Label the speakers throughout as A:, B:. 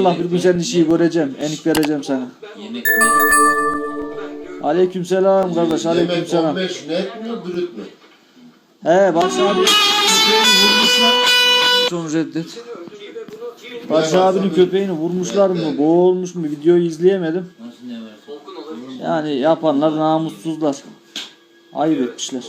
A: Allah bir gün senin işi göreceğim. Enik vereceğim sana.
B: Yemek
A: Aleykümselam kardeş.
C: Yemek
A: Aleykümselam.
C: 15 net mi brüt mü?
A: He Barış abi. Son reddet. Barış abinin köpeğini vurmuşlar mı? Boğulmuş mu? Videoyu izleyemedim.
B: nasıl ne varsa.
A: Yani yapanlar namussuzlar. Ayıp etmişler.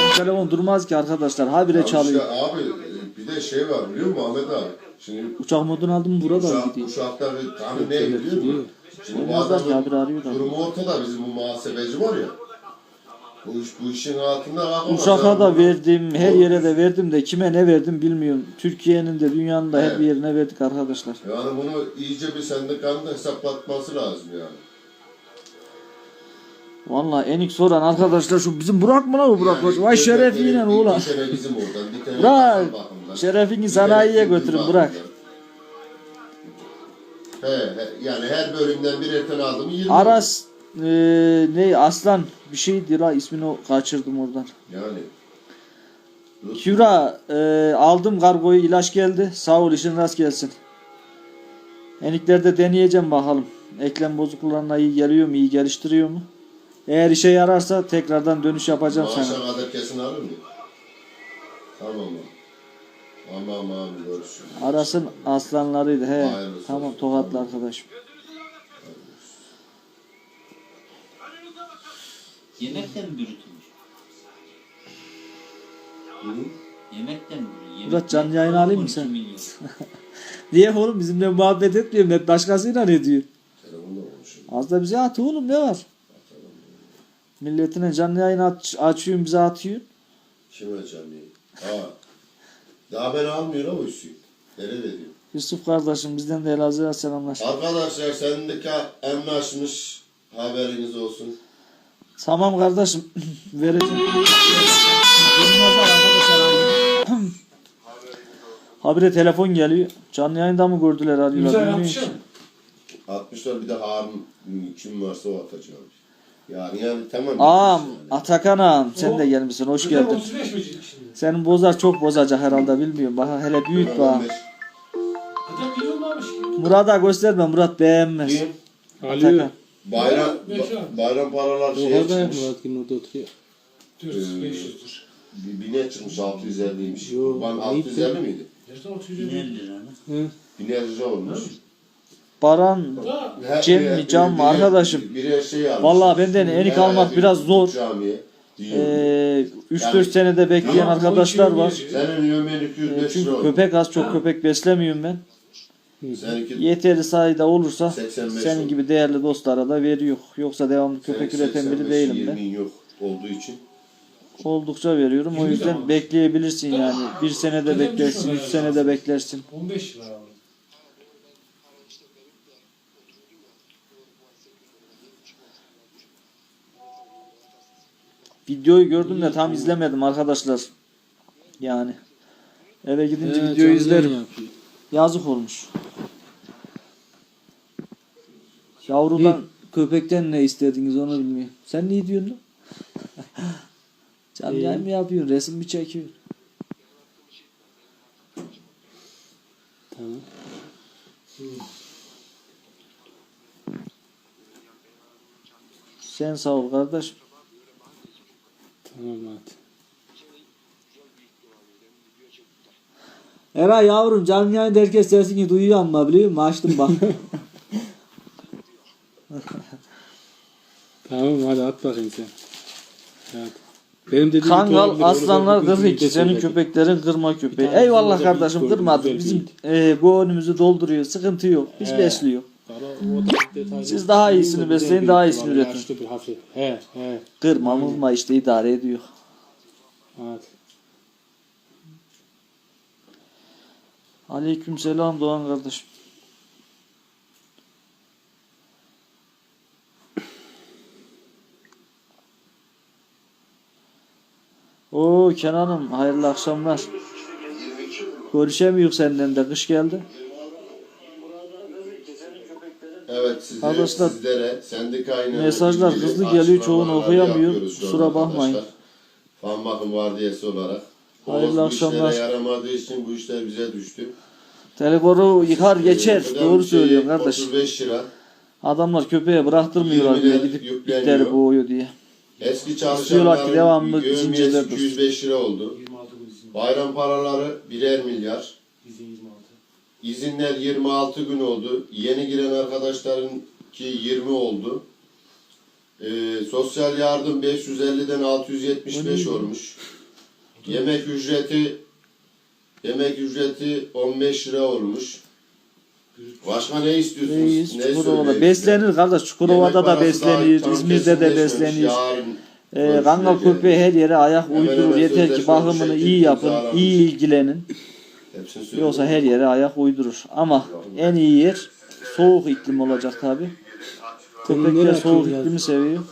A: Benim telefon durmaz ki arkadaşlar. Habire
C: Ya
A: çalıyor.
C: işte abi bir de şey var biliyor musun Ahmet abi? Şimdi
A: Uçak modunu aldım burada
C: Uşak,
A: gidiyor.
C: Uşak'ta bir tane ne biliyor musun? Şimdi bu adamın
A: habire arıyor da.
C: durumu ortada bizim bu muhasebeci var ya. Bu, iş, bu işin altında kalkamaz. Yani
A: da verdim, her yere de verdim de kime ne verdim bilmiyorum. Türkiye'nin de dünyanın da her
C: Evet.
A: bir yerine verdik arkadaşlar.
C: Yani bunu iyice bir sendikanın da hesaplatması lazım yani.
A: Vallahi enik soran arkadaşlar şu bizim Burak mı lan o Burak?
C: Yani
A: Vay
C: bir-
A: şerefiyle ulan.
C: Bizim oradan,
A: Burak, şerefini sanayiye götürün. Burak.
C: He, he, yani her bölümden birer tane aldım 20.
A: Aras e, ne aslan bir şeydi la ismini kaçırdım oradan.
C: Yani.
A: Küra e, aldım kargoyu ilaç geldi. Sağ ol işin rast gelsin. Eniklerde deneyeceğim bakalım. Eklem bozukluklarına iyi geliyor mu, iyi geliştiriyor mu? Eğer işe yararsa tekrardan dönüş yapacağım sana.
C: Maaşa kadar kesin alır mı? Tamam mı? Tamam abi görüşürüz.
A: Aras'ın aslanlarıydı. He.
C: Hayırlısı
A: Tamam
C: olsun.
A: tokatlı arkadaşım.
B: Yemekten mi bürütülmüş? Yemekten mi bürütülmüş?
A: Murat, canlı yayın alayım mı
B: 12
A: sen? Niye oğlum bizimle muhabbet etmiyorum. Hep başkasıyla ne diyor? Az da bize at oğlum ne var? Milletine canlı yayın aç, açıyorsun bize atıyor.
C: Kime canlı? Ha. Daha ben almıyor ama Hüsnü. Nerede diyor?
A: Yusuf kardeşim bizden de Elazığ'a selamlar.
C: Arkadaşlar sendeki anlaşmış haberiniz olsun.
A: Tamam kardeşim vereceğim. Habire telefon geliyor. Canlı yayında mı gördüler arıyorlar
D: Güzel
A: bilmiyorum
D: yapmış
A: ki.
D: ya.
C: 60'lar bir de Harun kim varsa o atacağım. Yani yani tamam.
A: Ağam,
C: yani.
A: Atakan ağam sen
D: O-
A: de gelmişsin hoş geldin.
D: 35 mi şimdi?
A: Senin bozar çok bozacak herhalde bilmiyorum. Bak hele büyük bak.
C: 15.
D: Zaten iyi olmamış ki.
A: Murat'a gösterme Murat beğenmez.
C: Kim?
A: Atakan.
E: Alıyor.
C: Bayram, ba- bayram paralar şeye
E: Yukarıda ya
C: çıkmış.
E: Murat Gün orada oturuyor.
D: 400 500'dür.
C: Bir bine çıkmış 650'ymiş.
E: Yo,
C: Kurban
E: neydi?
C: 650 miydi?
D: Nerede 600
B: Biner lira lan.
E: Hı.
C: Biner lira olmuş.
A: Baran Cem mi, Can mı arkadaşım?
C: Şey.
A: Vallahi benden enik almak
C: bir
A: biraz zor. Ee, 3-4
C: Yani-
A: senede bekleyen arkadaşlar
D: 12
A: var. Ee,
C: 205
A: çünkü köpek az çok köpek beslemiyorum ben.
C: Seninki
A: Yeteri sayıda olursa
C: 85
A: senin gibi değerli dostlara da veriyor. Yoksa devamlı köpek üreten biri
C: 85,
A: değilim ben.
C: 20 yok olduğu için.
A: Oldukça veriyorum. O yüzden bekleyebilirsin yani. Bir senede beklersin, üç senede beklersin.
D: 15 lira
A: Videoyu gördüm de tam izlemedim arkadaşlar. Yani. Eve gidince
E: He,
A: videoyu izlerim.
E: yapıyor.
A: Yazık olmuş. Yavrudan köpekten ne istediniz onu bilmiyorum. Sen ne diyorsun lan? Canlı yayın mı yapıyorsun? Resim mi çekiyorsun?
E: Tamam.
A: Sen sağ ol kardeş.
E: Hadi.
A: Eray yavrum canlı yayında herkes sesini duyuyor ama biliyor musun? Açtım bak.
E: Tamam hadi at bakayım sen. Hadi. Benim dediğim
A: Kangal
E: olabilir,
A: aslanlar
E: onu ben bir
A: 42.
E: videoda
A: Senin
E: söyledim.
A: köpeklerin kırma köpeği. Eyvallah kardeşim kırmadı. Bizim e, bu önümüzü dolduruyor. Sıkıntı yok. Biz
E: He.
A: besliyor. Siz daha iyisini besleyin, daha iyisini üretin.
E: Yaşlı bir hafif. He he.
A: Kırma mırma işte idare ediyor.
E: Hadi.
A: Aleyküm selam Doğan kardeşim. Oo Kenan'ım hayırlı akşamlar. Görüşemiyoruz senden de kış geldi.
C: Evet sizlere,
A: Arkadaşlar,
C: sizlere sendikayla
A: mesajlar hızlı geliyor, çoğunu
C: açıklamalar
A: okuyamıyor.
C: yapıyoruz şu
A: Kusura bakmayın.
C: Fan bakım vardiyası olarak.
A: Hayırlı
C: bu
A: akşamlar.
C: işlere yaramadığı için bu işler bize düştü.
A: Telekoru yıkar geçer.
C: Ee,
A: Doğru
C: şey
A: söylüyorsun kardeş.
C: 35 lira.
A: Adamlar köpeğe bıraktırmıyorlar
C: lira
A: gidip bitleri boğuyor diye.
C: Eski
A: İstiyorlar ki
C: çalışanların
A: devamlı zincirler dursun.
C: 205 lira oldu.
D: 26 bu izin.
C: Bayram paraları birer milyar.
D: İzin 26.
C: İzinler 26 gün oldu. Yeni giren arkadaşların ki 20 oldu. Ee, sosyal yardım 550'den 675 olmuş. Yemek ücreti yemek ücreti 15 lira olmuş. Başka ne istiyorsunuz?
A: Reis
C: ne söyleyeyim
A: beslenir kardeş. Çukurova'da
C: Yemek
A: da
C: parası daha
A: beslenir.
C: tam
A: İzmir'de de
C: kesinleşmemiş.
A: beslenir.
C: Yarın
A: Ee, Kangal
C: görüşülecek.
A: köpeği her yere ayak
C: Hemen
A: uydurur.
C: hemen
A: Yeter ki
C: sözleşme
A: bakımını iyi yapın.
C: imzalanmış.
A: iyi ilgilenin.
C: Hepsini söyleyeyim.
A: Yoksa her yere ayak uydurur. Ama en iyi yer soğuk iklim olacak tabi. Köpekler soğuk iklimi seviyor.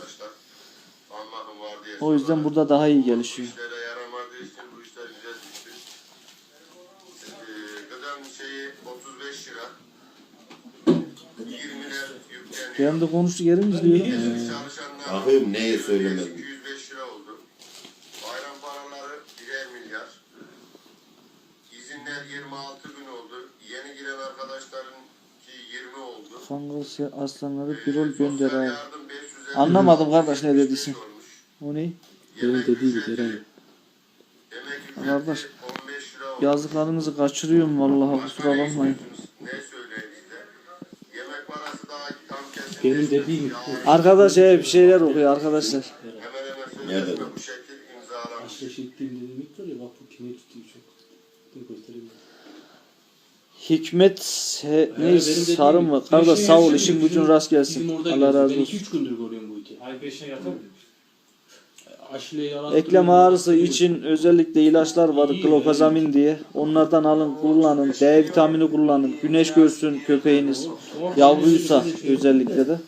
C: Allah'ın var diye
A: O yüzden burada daha iyi gelişiyor.
C: Ee, gıdam şeyi 35 lira. 20'ler yükleniyor.
A: Benim de konuştu yerim izliyorum.
C: Çalışanlar Bakayım neye söylemedim. 205 lira oldu. Bayram paraları birer milyar. İzinler 26 gün oldu. Yeni giren arkadaşların ki 20
A: Kangal aslanları bir rol gönder abi.
C: yardım 550
A: Anlamadım kardeş ne dediysin.
C: olmuş.
A: O ne?
E: Benim dediği gibi
A: Kardeş
C: 15 lira oldu.
A: yazdıklarınızı kaçırıyorum vallahi kusura bakmayın.
C: Ne söyleyeyim size? Yemek parası daha tam kesin.
E: Benim dediğim gibi.
A: Arkadaş he, bir şeyler okuyor arkadaşlar.
C: Şekil imzalanmış.
E: Başka şey dediğim var ya bak bu kime tutuyor çok. Dur göstereyim.
A: Hikmet he, ne sarı mı? Kardeş sağ ol işin gücün rast gelsin. Allah razı olsun.
E: 2-3 gündür görüyorum bu iti.
D: Ay 5'e yatar
A: Eklem ağrısı için özellikle ilaçlar var glokazamin diye. Onlardan alın kullanın. D vitamini kullanın. Güneş görsün köpeğiniz. Yavruysa özellikle de.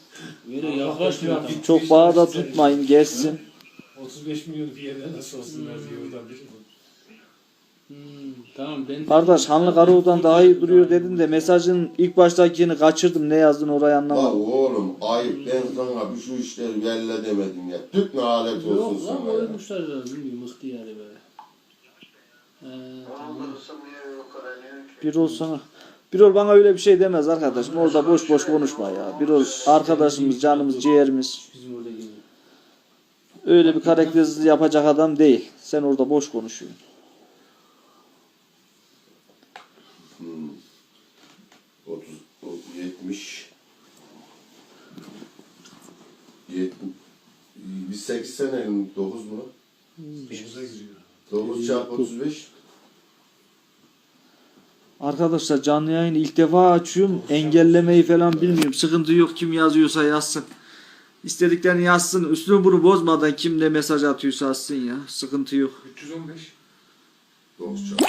A: Çok bağda tutmayın gezsin.
D: 35 milyon bir yerden nasıl olsunlar diye oradan bir
E: Hmm, tamam ben
A: Kardeş Hanlı Karaoğlu'dan daha iyi duruyor dedin de mesajın ilk baştakini kaçırdım. Ne yazdın orayı
C: La
A: anlamadım.
C: oğlum ayıp ben sana bir şu işleri belli demedim ya. Tüp alet olsun
E: Yok lan
C: sana ya.
E: koymuşlar ya bilmiyorum yani böyle. Ee, tamam.
A: Bir ol sana. Bir ol bana öyle bir şey demez arkadaşım. Orada boş boş konuşma ya. Bir ol arkadaşımız, canımız, ciğerimiz.
E: Bizim orada.
A: Öyle bir karaktersizliği yapacak adam değil. Sen orada boş konuşuyorsun.
C: Hmm. 30, o- 70 70 biz 8 sene 9 mu?
D: 9'a giriyor.
C: 9 çarpı 35
A: Arkadaşlar canlı yayını ilk defa açıyorum. Engellemeyi falan bilmiyorum. Sıkıntı yok. Kim yazıyorsa yazsın. İstediklerini yazsın. Üstünü bunu bozmadan kim ne mesaj atıyorsa atsın ya. Sıkıntı yok.
D: 315.
C: 9 çarpı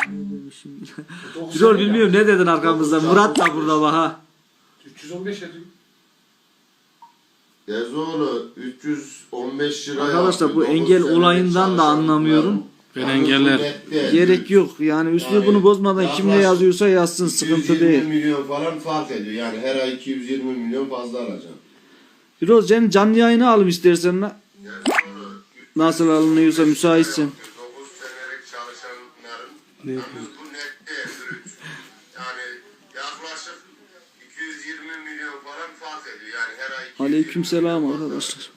A: Bir ol bilmiyorum ne dedin arkamızda. Murat da burada bak ha.
D: 315 ediyor.
C: Gezoğlu 315 lira
A: Arkadaşlar bu
C: Dokuz
A: engel olayından da anlamıyorum.
E: Ben engeller.
A: Gerek yok. Yani
C: Yani
A: bunu bozmadan kim ne yazıyorsa yazsın. Sıkıntı
C: 220
A: değil.
C: milyon falan fark ediyor. Yani her ay 220 milyon fazla alacağım.
A: Bir ol senin canlı yayını alım istersen la. Nasıl alınıyorsa müsaitsin.
C: 9 senelik çalışanların
E: Ne
C: bu
A: Aleykümselam arkadaşlar.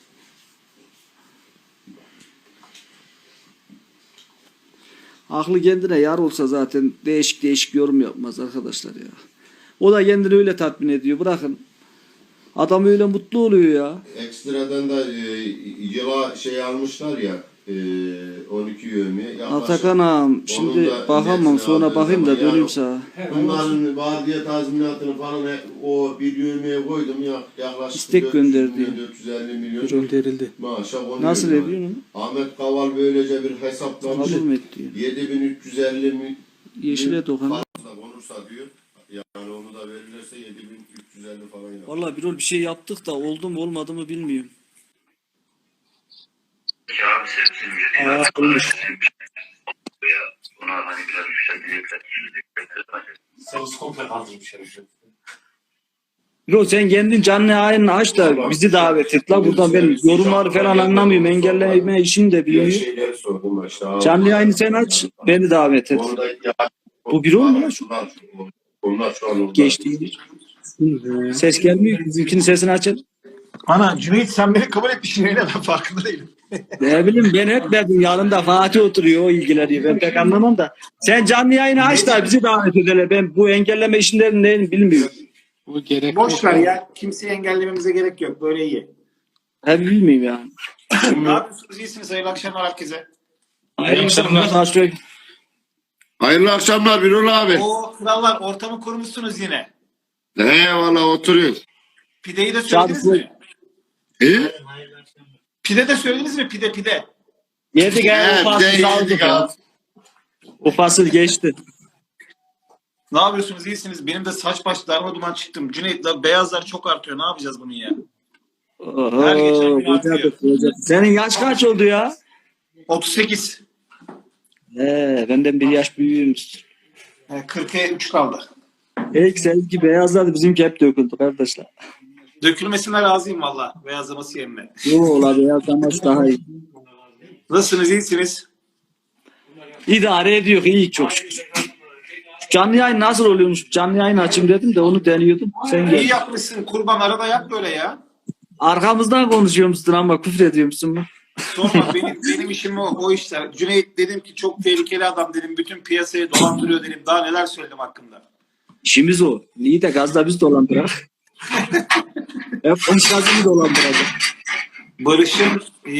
A: Aklı kendine yar olsa zaten değişik değişik yorum yapmaz arkadaşlar ya. O da kendini öyle tatmin ediyor. Bırakın. Adam öyle mutlu oluyor ya.
C: Ekstradan da e, yıla şey almışlar ya e, 12 yövmiye. yaklaşık-
A: Atakan ağam şimdi
C: da
A: bakamam sonra bakayım da döneyim sağa.
C: Bunların vardiya tazminatını falan hep o bir yövmeye koydum ya yaklaşık
A: İstek
C: 400
A: gönderdi.
C: milyon, 450 milyon
E: Gönderildi.
C: maaşa konuyor.
A: Nasıl
C: yani.
A: ediyorsun
C: Ahmet Kaval böylece bir hesaplamış.
A: onu? Kabul mü et diyor.
C: 7350 milyon
A: Yeşile dokan.
C: fazla konursa diyor. Yani onu da verirlerse 7350 falan yapar.
A: Valla bir rol bir şey yaptık da oldu mu olmadı mı bilmiyorum.
F: Abi sebzim
A: Aa, olmuş.
F: Buna hani biraz yükseltecekler.
D: Sarısı komple kaldırmış herif.
A: Bro sen kendin canlı yayını aç da bizi davet et la. Buradan ben yorumları falan anlamıyorum. Engelleme işini de bilmiyorum. Canlı yayını sen aç. Beni davet et. Bu biri oldu mu şu?
G: Bunlar- Bunlar şu an orada.
A: Geçti. Ses gelmiyor. Bizimkinin sesini açın.
H: Ana Cüneyt sen beni kabul etmişsin öyle ben farkında değilim.
A: Ne bileyim ben hep dedim yanında Fatih oturuyor o ilgileniyor. Ben pek anlamam da. Sen canlı yayını aç da bizi davet edelim. Ben bu engelleme işlerini ne bilmiyorum.
E: Bu gerek
H: Boş
E: yok.
H: ver ya kimseyi engellememize gerek yok böyle iyi.
A: He bilmiyorum yani.
H: ne yapıyorsunuz iyisiniz hayırlı akşamlar herkese.
A: Hayırlı akşamlar. Başka-
C: Hayırlı akşamlar Birol abi.
H: Oo krallar ortamı kurmuşsunuz yine.
C: Eyvallah oturuyoruz.
H: Pideyi de söylediniz
A: Çarpı-
H: mi?
C: İyi?
H: Pide de söylediniz mi pide pide?
A: Yedik he.
C: Evet,
A: O
C: bir de
A: fasıl
C: yedik
A: aldık ya. geçti.
H: Ne yapıyorsunuz iyisiniz? Benim de saç baş darma duman çıktım. Cüneyt'le beyazlar çok artıyor. Ne yapacağız bunu ya?
A: Oho,
H: Her geçen gün artıyor.
A: koca. Senin yaş kaç oldu ya?
H: 38.
A: He, benden bir yaş büyüğümüz.
H: E, 40'a 3 kaldı.
A: Hey, seninki beyazladı bizimki hep döküldü kardeşler.
H: Dökülmesine razıyım valla. Beyazlaması yerine.
A: Yo ola beyazlaması daha iyi.
H: Nasılsınız iyisiniz?
A: İdare ediyor iyi çok şükür. Canlı yayın nasıl oluyormuş? Canlı yayın açayım dedim de onu deniyordum. Sen
H: İyi
A: gel.
H: yapmışsın. Kurban arada yap böyle ya.
A: Arkamızdan konuşuyormuşsun ama küfür ediyormuşsun mu?
H: Sorma benim, benim işim o, o işler. Cüneyt dedim ki çok tehlikeli adam dedim. Bütün piyasayı dolandırıyor dedim. Daha neler söyledim hakkında.
A: İşimiz o. İyi de gazla biz dolandırak. Hep başkasını dolandıracak.
H: Barış'ın e,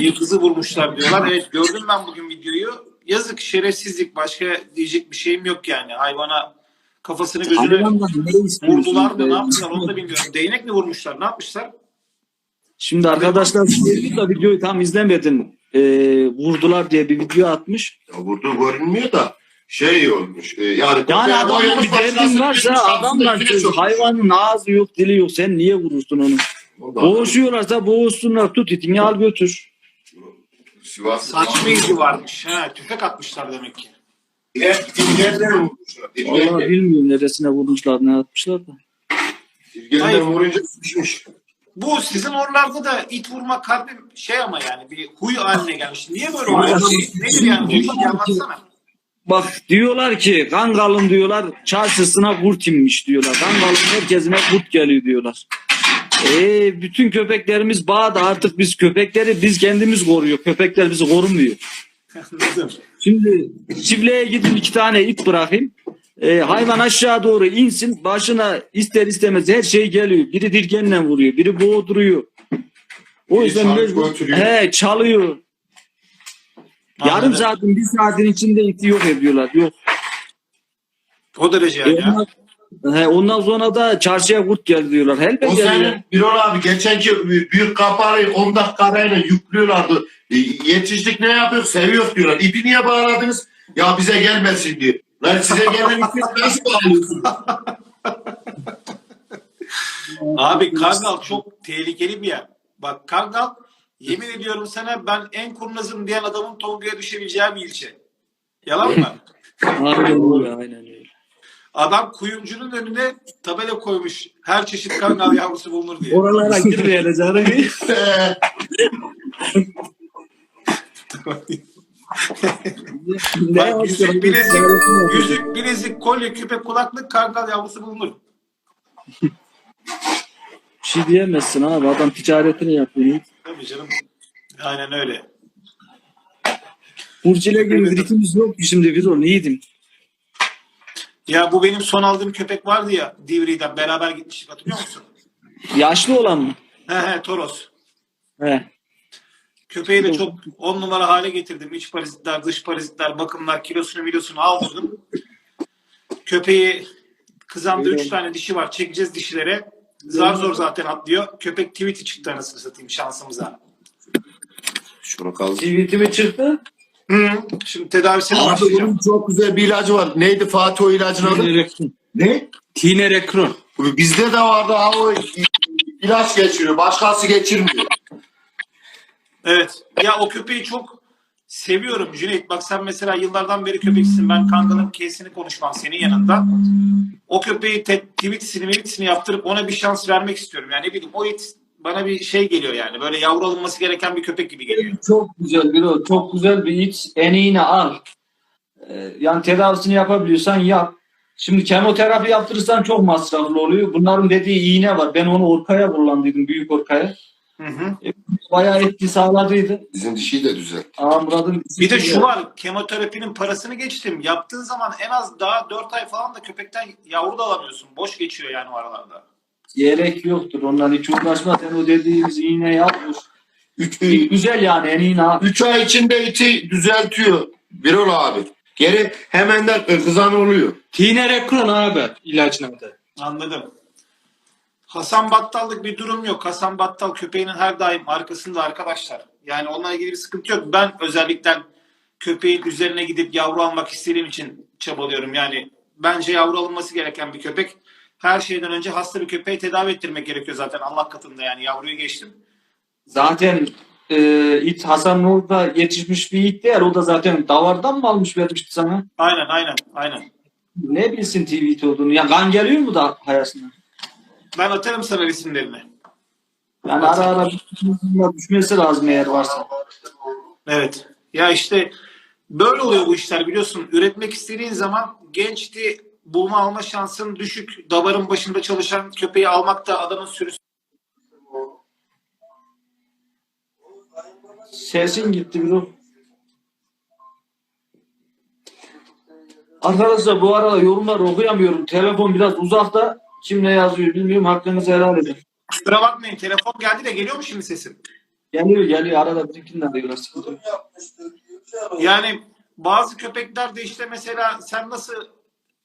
H: yıldızı vurmuşlar diyorlar. Evet gördüm ben bugün videoyu. Yazık şerefsizlik. Başka diyecek bir şeyim yok yani. Hayvana kafasını gözünü
A: Hayvanlar ne istiyorsun?
H: vurdular mı ne yaptılar onu da bilmiyorum. Değnek mi vurmuşlar ne yapmışlar?
A: Şimdi arkadaşlar bu da videoyu tam izlemedim. Ee, vurdular diye bir video atmış.
G: Ya burada görünmüyor da şey olmuş. e, Yani,
A: Yani adamın bir derdin varsa
G: bir
A: adamlar hayvanın ağzı yok dili yok sen niye vurursun onu?
G: Vallahi
A: Boğuşuyorlarsa boğuşsunlar tut itini al götür.
G: Sivas
H: Saçma ilgi varmış. Ha, tüfek atmışlar demek ki.
G: Hep İlgerden vurmuşlar.
A: Vallahi bilmiyorum neresine vurmuşlar ne atmışlar da.
G: İlgerden vurunca sıçmış.
H: Bu sizin oralarda da it vurmak kalbim şey ama yani bir huy haline gelmiş. Niye böyle oluyor? Nedir yani? Bu işi anlatsana.
A: Bak diyorlar ki Kangal'ın diyorlar çarşısına kurt inmiş diyorlar. Kangal'ın merkezine kurt geliyor diyorlar. E bütün köpeklerimiz bağda artık biz köpekleri biz kendimiz koruyor. Köpekler bizi korumuyor. Şimdi çiftliğe gidin iki tane ip bırakayım. E, hayvan aşağı doğru insin. Başına ister istemez her şey geliyor. Biri dirgenle vuruyor. Biri boğduruyor. O yüzden mecbur- he, çalıyor. Yarım saatin bir saatin içinde iti yok ediyorlar. Yok.
H: O derece yani. ya.
A: ondan, he, ondan sonra da çarşıya kurt geldi diyorlar. Elbette
G: O
A: geliyor.
G: senin Birol abi geçenki büyük kapağı 10 dakika arayla yüklüyorlardı. E, Yetiştik ne yapıyor? Seviyor diyorlar. İpi niye bağladınız? Ya bize gelmesin diyor. Lan size gelen ipi nasıl bağlıyorsun?
H: Abi Kargal çok tehlikeli bir yer. Bak Kargal yemin ediyorum sana ben en kurnazım diyen adamın Tonga'ya düşebileceği bir ilçe. Yalan mı?
A: Aynen öyle, aynen öyle.
H: Adam kuyumcunun önüne tabela koymuş. Her çeşit Kargal yavrusu bulunur diye.
A: Oralara girmeyelim canım.
H: Bak yüzük, bilezik, yüzük, bilezik, kolye, küpe, kulaklık Kargal yavrusu bulunur.
A: Bir şey diyemezsin abi. Adam ticaretini yapıyor.
H: Tabii canım. Aynen öyle.
A: Burçile gibi bir ritimiz yok ki şimdi biz onu iyiydim.
H: Ya bu benim son aldığım köpek vardı ya Divri'den beraber gitmiştik hatırlıyor musun?
A: Yaşlı olan mı?
H: He he Toros.
A: He.
H: Köpeği de çok on numara hale getirdim. İç parazitler, dış parazitler, bakımlar, kilosunu milosunu aldırdım. Köpeği kızamda üç tane dişi var. Çekeceğiz dişilere. Zar zor zaten atlıyor. Köpek tweet'i çıktı anasını satayım şansımıza.
G: Şunu kaldı.
A: Tweetimi çıktı.
H: Hı. Şimdi tedavisine
G: Abi
H: başlayacağım.
G: bunun çok güzel bir ilacı var. Neydi Fatih o ilacın adı? Ne?
E: Tine rekron.
G: Bizde de vardı ha o ilaç geçiriyor. Başkası geçirmiyor.
H: Evet. Ya o köpeği çok seviyorum Cüneyt. Bak sen mesela yıllardan beri köpeksin. Ben Kangal'ın kesini konuşmam senin yanında. o köpeği te- tweetsini tweetsini yaptırıp ona bir şans vermek istiyorum. Yani ne bileyim o it bana bir şey geliyor yani. Böyle yavru alınması gereken bir köpek gibi geliyor.
A: Çok güzel bir o. Çok güzel bir it. Eniğini al. Ee, yani tedavisini yapabiliyorsan yap. Şimdi kemoterapi yaptırırsan çok masraflı oluyor. Bunların dediği iğne var. Ben onu orkaya kullandıydım. Büyük orkaya.
H: Hı hı.
A: Bayağı etki sağladıydı.
G: Bizim dişiyi de düzelt.
A: Aa Murat'ın
H: Bir de şu var kemoterapinin parasını geçtim. Yaptığın zaman en az daha 4 ay falan da köpekten yavru da alamıyorsun. Boş geçiyor yani o aralarda.
A: Gerek yoktur. Ondan hiç uğraşma. Sen o dediğimiz iğne yapmış. Üç, güzel yani eniğini al.
G: 3 ay içinde iti düzeltiyor. Birol abi. Geri hemen de kızan oluyor.
I: Tinerekron abi ilacın adı.
H: Anladım. Hasan Battal'lık bir durum yok. Hasan Battal köpeğinin her daim arkasında arkadaşlar. Yani onunla ilgili bir sıkıntı yok. Ben özellikle köpeğin üzerine gidip yavru almak istediğim için çabalıyorum. Yani bence yavru alınması gereken bir köpek. Her şeyden önce hasta bir köpeği tedavi ettirmek gerekiyor zaten Allah katında yani yavruyu geçtim.
A: Zaten e, it Hasan orada yetişmiş bir it değil. O da zaten davardan mı almış vermişti sana?
H: Aynen aynen aynen.
A: Ne bilsin TV it olduğunu. Ya kan geliyor mu da hayasına?
H: Ben atarım sana resimlerini.
A: Yani ara ara düşmesi lazım eğer varsa.
H: Evet. Ya işte böyle oluyor bu işler biliyorsun. Üretmek istediğin zaman gençti bulma alma şansın düşük. Davarın başında çalışan köpeği almak da adamın sürüsü.
A: Sesin gitti bro. Arkadaşlar bu arada yorumları okuyamıyorum. Telefon biraz uzakta. Kim ne yazıyor bilmiyorum. Hakkınızı helal edin.
H: Kusura bakmayın telefon geldi de geliyor mu şimdi sesim?
A: Geliyor geliyor. Arada bizimkinden de biraz sıkıntı yok.
H: Yani bazı köpekler de işte mesela sen nasıl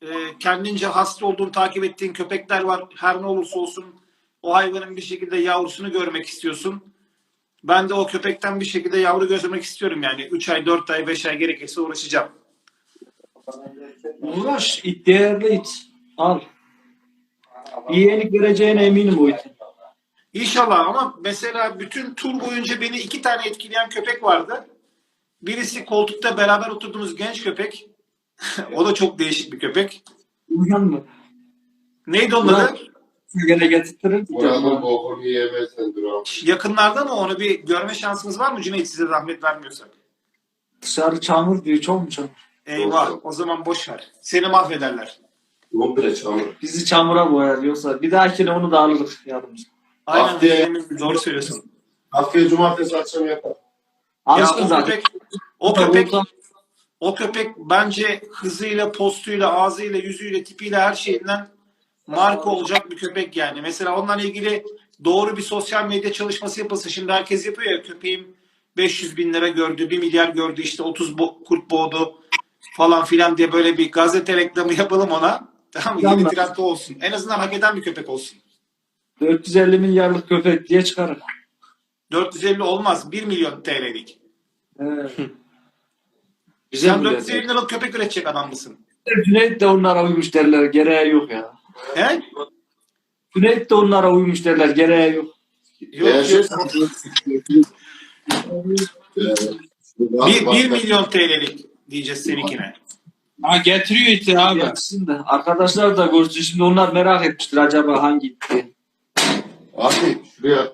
H: e, kendince hasta olduğunu takip ettiğin köpekler var. Her ne olursa olsun o hayvanın bir şekilde yavrusunu görmek istiyorsun. Ben de o köpekten bir şekilde yavru gözlemek istiyorum yani. 3 ay, 4 ay, 5 ay gerekirse uğraşacağım.
A: Uğraş. it değerli it. Al. İyi yenik vereceğine eminim o itin.
H: İnşallah ama mesela bütün tur boyunca beni iki tane etkileyen köpek vardı. Birisi koltukta beraber oturduğumuz genç köpek. o da çok değişik bir köpek.
A: Uyan mı?
H: Neydi onun adı?
A: Gene getirtirir.
G: Buranın bokunu yemezsen dur
H: Yakınlarda mı onu bir görme şansımız var mı Cüneyt size zahmet vermiyorsak?
A: Dışarı çamur diyor. Çok mu çamur?
H: Eyvah o zaman boş ver. Seni mahvederler.
G: Komple çamur.
A: Bizi çamura boyar yoksa bir dahakine onu da alırız yanımıza.
H: Aynen
G: Haftaya-
H: doğru söylüyorsun.
G: Haftaya cumartesi akşam yapar.
H: Ya o
A: zaten.
H: köpek, o köpek, o köpek bence hızıyla, postuyla, ağzıyla, yüzüyle, tipiyle her şeyinden marka olacak bir köpek yani. Mesela onunla ilgili doğru bir sosyal medya çalışması yapılsa şimdi herkes yapıyor ya köpeğim 500 bin lira gördü, 1 milyar gördü işte 30 bo- kurt boğdu falan filan diye böyle bir gazete reklamı yapalım ona. Tamam mı? Yeni o olsun. En azından hak eden bir köpek olsun.
A: 450 milyarlık köpek diye çıkarır.
H: 450 olmaz. 1 milyon TL'lik.
A: Evet.
H: Sen
A: Güzel
H: 450 liralık köpek üretecek adam mısın?
A: Cüneyt de onlara uymuş derler. Gereği yok ya.
H: He?
A: Cüneyt de onlara uymuş derler. Gereği yok.
H: Yok, yok. Bir, 1 milyon TL'lik diyeceğiz seninkine.
I: Ha getiriyor iti abi.
A: Yaksın da. Arkadaşlar da görsün. Şimdi onlar merak etmiştir acaba hangi itti.
G: Abi şuraya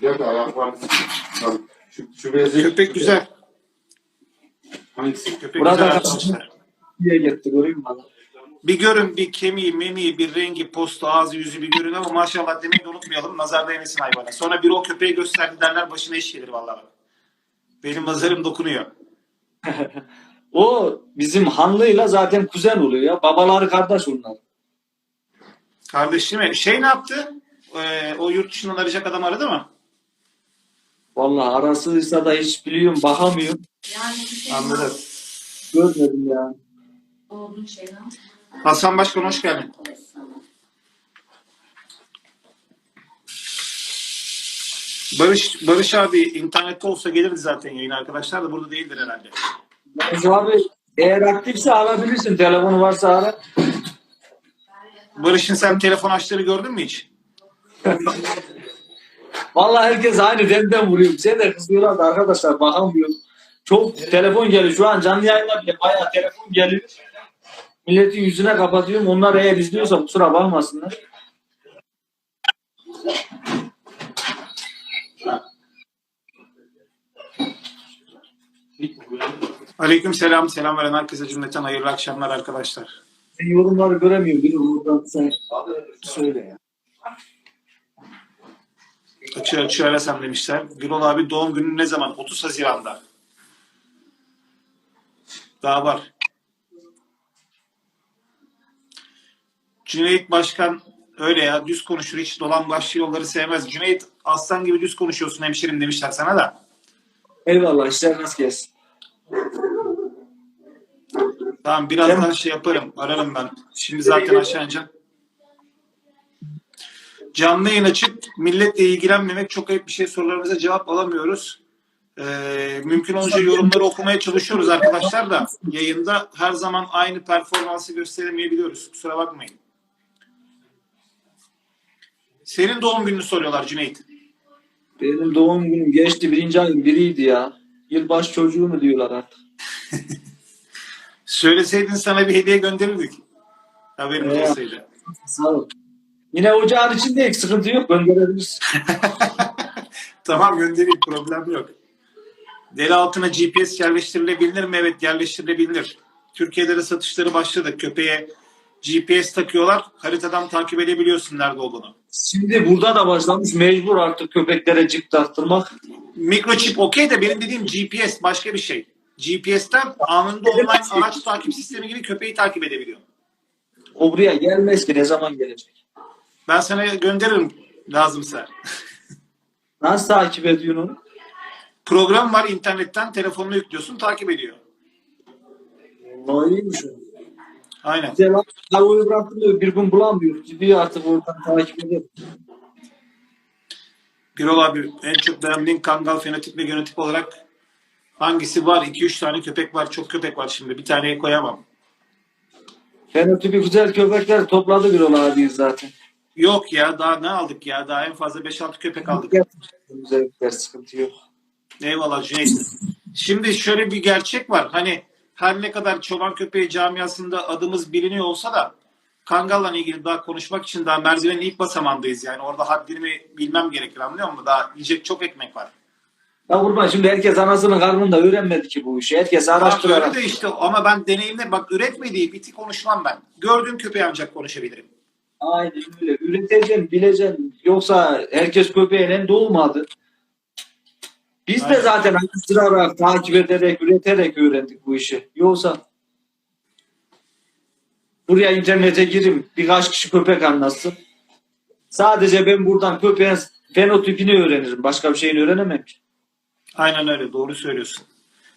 G: gel de ayaklarını şu, şu bezi
H: Köpek güzel.
G: Hangisi?
H: Köpek
A: Burada
H: güzel
A: da-
H: arkadaşlar.
A: diye gitti göreyim mi?
H: Bir görün bir kemiği, memiği, bir rengi, postu, ağzı, yüzü bir görün ama maşallah demeyi de unutmayalım. Nazar değmesin hayvana. Sonra bir o köpeği gösterdi derler başına iş gelir vallahi. Benim nazarım dokunuyor.
A: O bizim Hanlı'yla zaten kuzen oluyor ya. Babaları kardeş onlar.
H: Kardeşim şey ne yaptı? Ee, o yurt dışından arayacak adam aradı mı?
A: Vallahi arasıysa da hiç biliyorum bakamıyorum.
J: Yani şey
H: Anladım.
A: Görmedim yani.
J: olduğu şeyden.
H: Hasan Başkan hoş geldin. Barış Barış abi internette olsa gelirdi zaten yayın arkadaşlar da burada değildir herhalde.
A: Barış abi eğer aktifse alabilirsin. Telefonu varsa ara.
H: Barış'ın sen telefon açtığını gördün mü hiç?
A: Vallahi herkes aynı demden vuruyor. Bize de kızıyorlar da arkadaşlar bakamıyorum. Çok telefon geliyor. Şu an canlı yayında bile bayağı telefon geliyor. Milletin yüzüne kapatıyorum. Onlar eğer izliyorsa kusura bakmasınlar.
H: Aleyküm selam. Selam veren herkese cümleten hayırlı akşamlar arkadaşlar.
A: Yorumları göremiyorum. Bir oradan sen söyle ya.
H: Açığı açığı arasam demişler. Gürol abi doğum günü ne zaman? 30 Haziran'da. Daha var. Cüneyt Başkan öyle ya düz konuşur hiç dolan başlı yolları sevmez. Cüneyt aslan gibi düz konuşuyorsun hemşerim demişler sana da.
A: Eyvallah işler nasıl gelsin?
H: Tamam birazdan şey yaparım. Ararım ben. Şimdi zaten aşağı ineceğim. Canlı yayın açıp milletle ilgilenmemek çok ayıp bir şey. Sorularımıza cevap alamıyoruz. Ee, mümkün olunca yorumları okumaya çalışıyoruz arkadaşlar da yayında her zaman aynı performansı gösteremeyebiliyoruz. Kusura bakmayın. Senin doğum gününü soruyorlar Cüneyt.
A: Benim doğum günüm geçti. Birinci ayın biriydi ya. Yılbaşı çocuğu mu diyorlar artık.
H: Söyleseydin sana bir hediye gönderirdik. Haberimiz
A: Evet.
H: olsaydı.
A: Sağ ol. Yine ocağın içindeyiz. Sıkıntı yok. Gönderebiliriz.
H: Tamam göndereyim problem yok. Deri altına GPS yerleştirilebilir mi? Evet yerleştirilebilir. Türkiye'de de satışları başladı. Köpeğe GPS takıyorlar. Haritadan takip edebiliyorsun nerede olduğunu.
A: Şimdi burada da başlamış. Mecbur artık köpeklere cip taktırmak.
H: Mikroçip okey de benim dediğim GPS başka bir şey. GPS'ten anında online araç takip sistemi gibi köpeği takip edebiliyor.
A: O buraya gelmez ki. Ne zaman gelecek?
H: Ben sana gönderirim lazımsa.
A: Nasıl takip ediyorsun onu?
H: Program var internetten telefonuna yüklüyorsun takip ediyor.
A: Vallahi iyiymiş o.
H: Aynen.
A: Abi. Tavuğu bıraktım da bir gün bulamıyor. Gidiyor artık oradan takip ediyor.
H: Birol abi en çok beğendiğin kangal fenotip ve genotip olarak hangisi var? 2-3 tane köpek var. Çok köpek var şimdi. Bir taneye koyamam.
A: Fenotipi güzel köpekler topladı bir abi zaten.
H: Yok ya daha ne aldık ya? Daha en fazla 5-6 köpek aldık.
A: Güzellikler sıkıntı yok.
H: Eyvallah Cüneyt. Şimdi şöyle bir gerçek var. Hani her ne kadar çoban köpeği camiasında adımız biliniyor olsa da Kangal'la ilgili daha konuşmak için daha merdivenin ilk basamandayız. Yani orada haddini bilmem gerekir anlıyor musun? Daha yiyecek çok ekmek var.
A: Ya kurban şimdi herkes anasının karnında öğrenmedi ki bu işi. Herkes araştırarak.
H: öyle de işte ama ben deneyimle bak üretmediği biti konuşmam ben. Gördüğüm köpeği ancak konuşabilirim.
A: Aynen öyle. Üreteceksin, bileceksin. Yoksa herkes köpeğiyle doğmadı. Biz de
H: Aynen.
A: zaten araştırarak, takip ederek, üreterek öğrendik bu işi. Yoksa buraya internete girim, birkaç kişi köpek anlatsın. Sadece ben buradan köpeğin fenotipini öğrenirim. Başka bir şeyini öğrenemem ki.
H: Aynen öyle doğru söylüyorsun.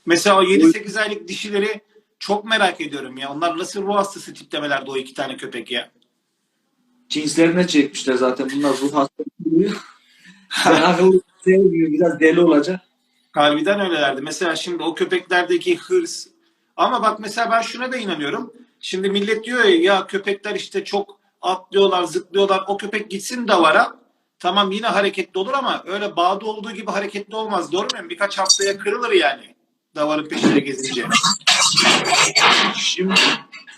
H: Mesela o 7-8 aylık dişileri çok merak ediyorum ya. Onlar nasıl ruh hastası tiplemelerde o iki tane köpek ya.
A: Cinslerine çekmişler zaten. Bunlar ruh hastası. Ben akıllı sevmiyor. Biraz deli olacak.
H: Harbiden öylelerdi. Mesela şimdi o köpeklerdeki hırs. Ama bak mesela ben şuna da inanıyorum. Şimdi millet diyor ya, ya köpekler işte çok atlıyorlar, zıplıyorlar. O köpek gitsin davara. Tamam yine hareketli olur ama öyle bağda olduğu gibi hareketli olmaz. Doğru muyum? Birkaç haftaya kırılır yani. Davarın peşinde gezince.
A: Şimdi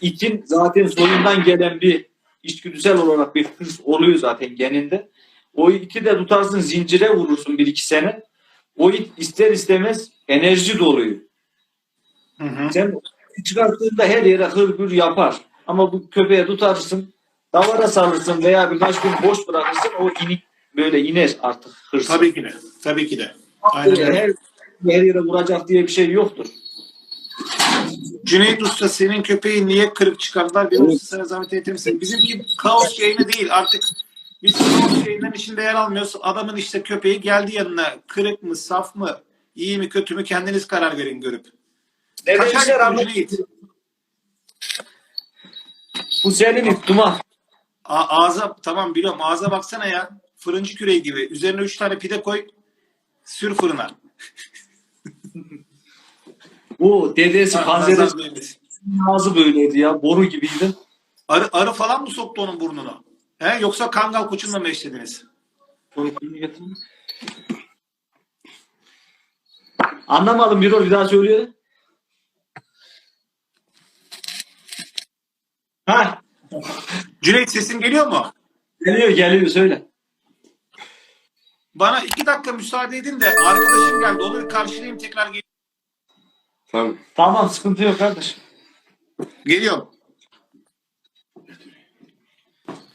A: itin zaten soyundan gelen bir içgüdüsel olarak bir hırs oluyor zaten geninde. O iti de tutarsın zincire vurursun bir iki sene. O it ister istemez enerji doluyor.
H: Hı hı.
A: Sen çıkarttığında her yere hırgür yapar. Ama bu köpeğe tutarsın, davara salırsın veya birkaç gün boş bırakırsın o inik böyle iner artık hırsı.
H: Tabii ki de. Tabii ki de. Aynen
A: Öyle her, her yere vuracak diye bir şey yoktur.
H: Cüneyt Usta senin köpeği niye kırık çıkardılar? Bir
A: Evet.
H: sana zahmet edebilir misin? Bizimki kaos yayını değil artık. Biz kaos yayınların içinde yer almıyoruz. Adamın işte köpeği geldi yanına. Kırık mı, saf mı, iyi mi, kötü mü kendiniz karar verin görüp.
A: Ne
H: Kaç
A: demişler
H: aylık bu
A: ama
H: Cüneyt?
A: bu senin ittuma.
H: A- ağza tamam biliyorum ağza baksana ya. Fırıncı küreği gibi. Üzerine üç tane pide koy. Sür fırına.
A: Bu dedesi panzeri ağzı böyleydi ya. Boru gibiydi.
H: Arı, arı falan mı soktu onun burnunu? He? Yoksa kangal koçunla mı eşlediniz?
A: Anlamadım bir bir daha söylüyor.
H: Ha. Cüneyt sesim geliyor mu?
A: Geliyor geliyor söyle.
H: Bana iki dakika müsaade edin de arkadaşım geldi. Onu bir karşılayayım tekrar gel-
G: Tamam.
A: Tamam sıkıntı yok kardeş.
H: geliyorum.